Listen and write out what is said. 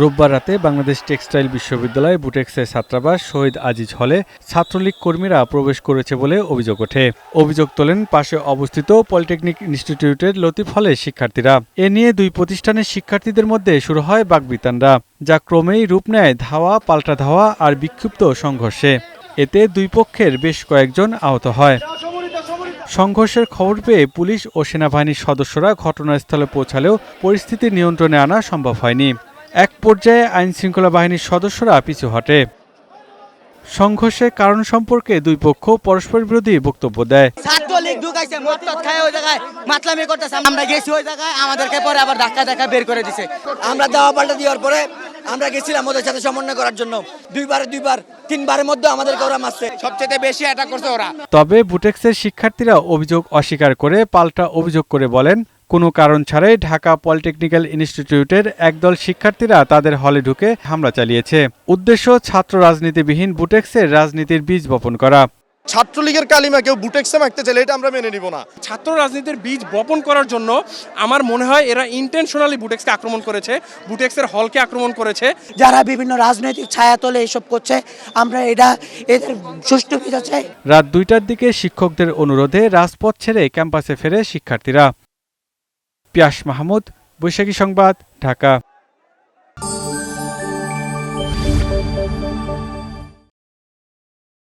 রোববার রাতে বাংলাদেশ টেক্সটাইল বিশ্ববিদ্যালয় বুটেক্সের ছাত্রাবাস শহীদ আজিজ হলে ছাত্রলীগ কর্মীরা প্রবেশ করেছে বলে অভিযোগ ওঠে। অভিযোগ তোলেন পাশে অবস্থিত পলিটেকনিক ইনস্টিটিউটের লতিফ হলে শিক্ষার্থীরা। এ নিয়ে দুই প্রতিষ্ঠানের শিক্ষার্থীদের মধ্যে শুরু হয় বাগবিতানরা, যা ক্রমেই রূপ নেয় ধাওয়া, পাল্টা ধাওয়া আর বিক্ষিপ্ত সংঘর্ষে। এতে দুই পক্ষের বেশ কয়েকজন আহত হয়। সংঘর্ষের খবর পেয়ে পুলিশ ও সেনাবাহিনীর সদস্যরা ঘটনাস্থলে পৌঁছালেও পরিস্থিতি নিয়ন্ত্রণে আনা সম্ভব হয়নি। এক পর্যায়ে আইন শৃঙ্খলা বাহিনীর সদস্যরা পিছু হটে। সংঘর্ষের কারণ সম্পর্কে দুই পক্ষ পরস্পর বিরোধী বক্তব্য দেয়। ছাত্রলীগ ঢুকাইছে মদ খায় ওই জায়গায় মাতলামি করতেছে। আমরা গেছি ওই জায়গায় আমাদেরকে পরে আবার ধাক্কা ধাক্কা বের করে দিছে। আমরা দাওয়া পাল্টা দেওয়ার পরে আমরা গেছিলাম ওদের সাথে সমন্বয় করার জন্য। দুইবার দুইবার তিনবারের মধ্যে আমাদেরকে ওরা মারছে। সবচেয়ে বেশি অ্যাটাক করছে ওরা। তবে বুটেক্সের শিক্ষার্থীরা অভিযোগ অস্বীকার করে পাল্টা অভিযোগ করে বলেন কোনো কারণ ছাড়াই ঢাকা পলিটেকনিক্যাল ইনস্টিটিউটের একদল শিক্ষার্থীরা তাদের হলে ঢুকে হামলা চালিয়েছে। উদ্দেশ্য ছাত্র রাজনীতিবিহীন বুটেক্সের রাজনীতির বীজ বপন করা। ছাত্রলীগের কালিমা কেউ বুটেক্সে মাখতে চাইলে এটা আমরা মেনে নিব না। ছাত্র রাজনীতির বীজ বপন করার জন্য আমার মনে হয় এরা ইন্টেনশনালি বুটেক্সকে আক্রমণ করেছে বুটেক্সের হলকে আক্রমণ করেছে। যারা বিভিন্ন রাজনৈতিক ছায়াতলে এসব করছে আমরা এটা এদের সুষ্ঠু বিচার চাই। রাত দুইটার দিকে শিক্ষকদের অনুরোধে রাজপথ ছেড়ে ক্যাম্পাসে ফেরে শিক্ষার্থীরা। পিয়াস মাহমুদ বৈশাখী সংবাদ ঢাকা।